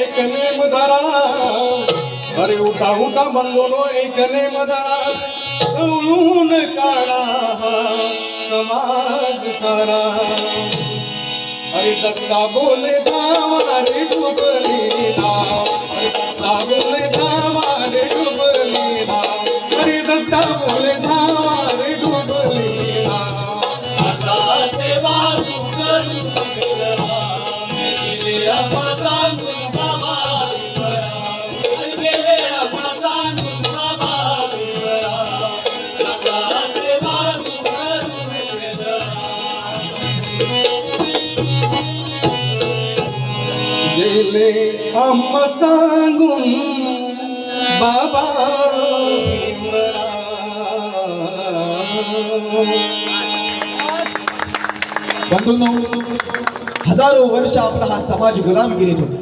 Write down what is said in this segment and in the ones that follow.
एक नेम धरा अरे उठा उठा बंधूनो एक नेम धरा उळून काढा समाज सारा. अरे दत्ता बोले धावा रे डुबली धाव अरे दत्ता बोले धावा रे डुबली धाव अरे दत्ता बोले धावा गेले अम्मा सांगून बाबा बंधूंनो हजारो वर्ष आपला हा समाज गुलामगिरीत होता.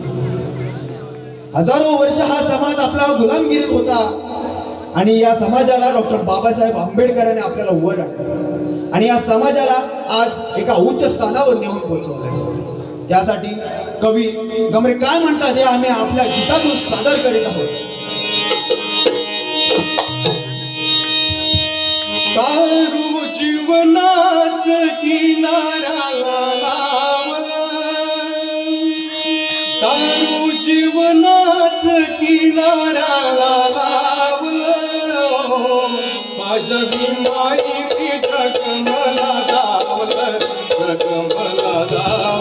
हजारो वर्ष हा समाज आपला गुलामगिरीत होता. आणि या समाजाला डॉक्टर बाबासाहेब आंबेडकरांनी आपल्याला वर आणलं. आणि या समाजाला आज एका उच्च स्थानावर नेऊन पोहोचवलंय त्यासाठी कवी गमरे काय म्हणतात हे आम्ही आपल्या गीतातून सादर करीत आहोत. तारू जीवनाच किनारा लावला. तारू जीवनाच किनारा लावलं. माझ्या भीमाई जग मला दावलं जग मला दावलं.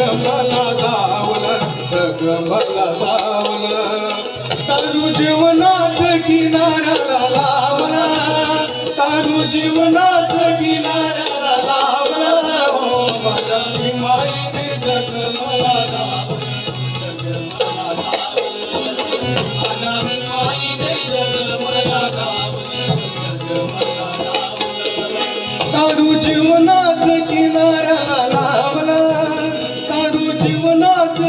मला दावलं जग मला दावलं तारू जीवनात किनाऱ्याला लावला. तारू जीवनात किनाऱ्याला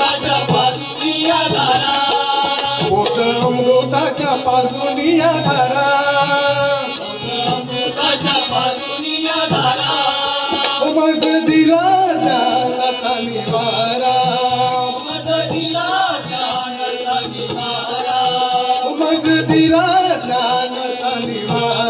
अमृताच्या बाजूनी या दारा भोग अमृताच्या पातुनिया धारा. अमृताच्या बाजूनी या दारा मग दिला मग जाता निवारा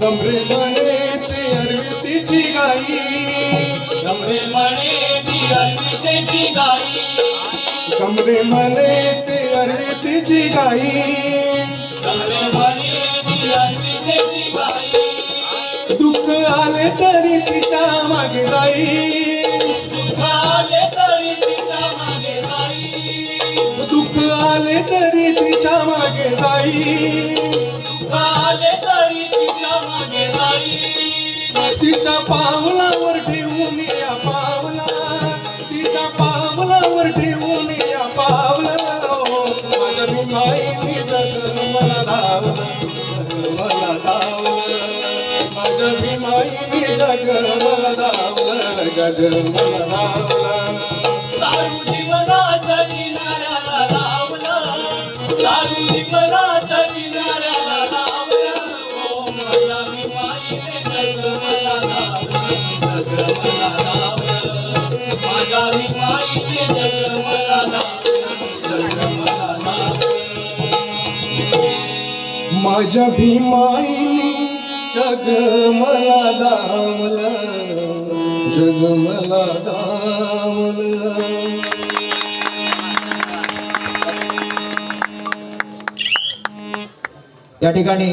गमरे म्हणे ते अरवितीची गाई. गमरे म्हणे ती अर्पितेची गाई. गमरे म्हणे ते अरवितीची गाई. गमरे म्हणे ती अर्पितेची गाई. दुःख आले तरी तिच्यामागे जाई. आले तरी तिच्यामागे जाई. तरी तिच्यामागे जाई. तिच्या पावलावर ठेवून या पावला. तिच्या पावलावर ठेवून या पावला. माझ्या भीमाईने जग मला धावलं. मला धावलं. माझ्या भीमाईने जग मला धावलं. मला धावलं. माझ्या भीमाईनी जग मला दावलं जग मला दावलं त्या ठिकाणी